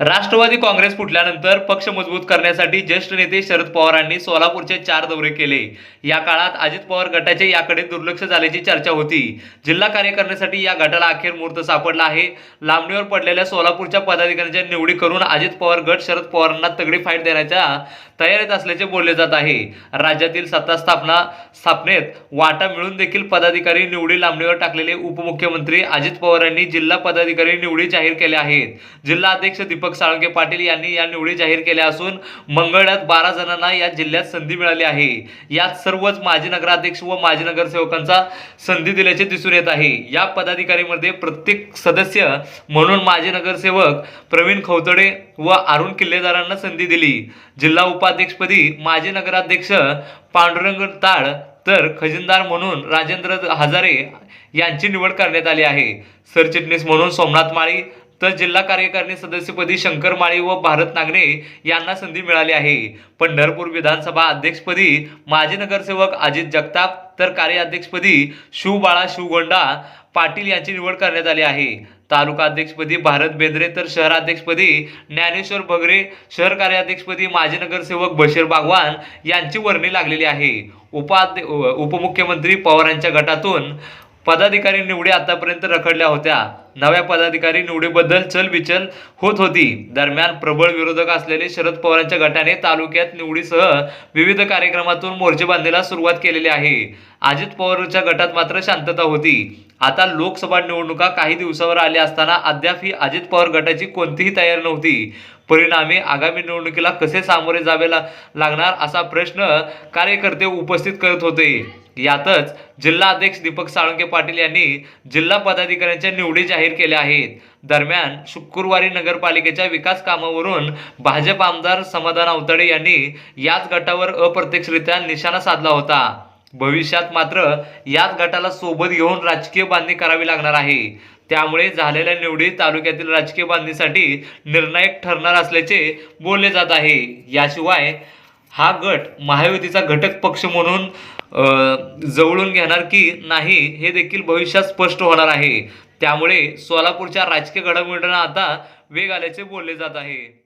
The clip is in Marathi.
राष्ट्रवादी काँग्रेस फुटल्यानंतर पक्ष मजबूत करण्यासाठी ज्येष्ठ नेते शरद पवारांनी सोलापूरचे चार दौरे केले. या काळात अजित पवार गटाचे याकडे दुर्लक्ष झाल्याची चर्चा होती. जिल्हा कार्य करण्यासाठी या गटाला अखेर मुहूर्त सापडला आहे. लांबणीवर पडलेल्या सोलापूरच्या पदाधिकाऱ्यांच्या निवडी करून अजित पवार गट शरद पवारांना तगडी फाईट देण्याच्या तयारीत असल्याचे बोलले जात आहे. राज्यातील सत्ता स्थापना स्थापनेत वाटा मिळून देखील पदाधिकारी निवडी लांबणीवर टाकलेले उपमुख्यमंत्री अजित पवार यांनी जिल्हा पदाधिकारी निवडी जाहीर केल्या आहेत. जिल्हा अध्यक्ष दीपक साळुंके पाटील यांनी या निवडी जाहीर केल्या असून मंगळ्यात बारा जणांना या जिल्ह्यात संधी मिळाली आहे. यात सर्वच माजी नगराध्यक्ष व माजी नगरसेवकांचा संधी दिल्याचे दिसून येत आहे. या पदाधिकारीमध्ये प्रत्येक सदस्य म्हणून माजी नगरसेवक प्रवीण खवतडे व अरुण किल्लेदारांना संधी दिली. जिल्हा उपाध्यक्षपदी माजी नगराध्यक्ष पांडुरंग ताळ तर खजिनदार म्हणून राजेंद्र हजारे यांची निवड करण्यात आली आहे. सरचिटणीस म्हणून सोमनाथ माळी तर जिल्हा कार्यकारिणी सदस्यपदी शंकर माळी व भारत नागणे यांना संधी मिळाली आहे. पंढरपूर विधानसभा अध्यक्षपदी माजी नगरसेवक अजित जगताप तर कार्याध्यक्षपदी शिवबाळा शिवगोंडा पाटील यांची निवड करण्यात आली आहे. तालुका अध्यक्षपदी भारत बेंद्रे तर शहराध्यक्षपदी ज्ञानेश्वर भगरे शहर कार्याध्यक्षपदी माजी नगरसेवक बशीर बागवान यांची वर्णी लागलेली आहे. उपाध्य उपमुख्यमंत्री पवारांच्या गटातून पदाधिकारी निवडी आतापर्यंत रखडल्या होत्या. नव्या पदाधिकारी निवडीबद्दल चलबिचल होत होती. दरम्यान प्रबळ विरोधक असलेले शरद पवारांच्या गटाने तालुक्यात निवडीसह विविध कार्यक्रमातून मोर्चे बांधण्याला सुरुवात केलेली आहे. अजित पवारच्या गटात मात्र शांतता होती. आता लोकसभा निवडणुका काही दिवसावर आल्या असताना अद्याप ही अजित पवार गटाची कोणतीही तयारी नव्हती. परिणामी आगामी निवडणुकीला कसे सामोरे जावे लागणार असा प्रश्न कार्यकर्ते उपस्थित करत होते. यातच जिल्हा अध्यक्ष दीपक साळुंके पाटील यांनी जिल्हा पदाधिकाऱ्यांच्या निवडी जाहीर केल्या आहेत. दरम्यान शुक्रवारी नगरपालिकेच्या विकास कामावरून भाजप आमदार समाधान अवतडे यांनी याच गटावर अप्रत्यक्षरित्या निशाणा साधला होता. भविष्यात मात्र याच गटाला सोबत घेऊन राजकीय बांधणी करावी लागणार आहे. त्यामुळे झालेल्या निवडी तालुक्यातील राजकीय बांधणीसाठी निर्णायक ठरणार असल्याचे बोलले जात आहे. याशिवाय हा गट महायुतीचा घटक पक्ष म्हणून जवळून घेणार की नाही हे देखील भविष्यात स्पष्ट होणार आहे. त्यामुळे सोलापूरच्या राजकीय घडामोडींना आता वेग आल्याचे बोलले जात आहे.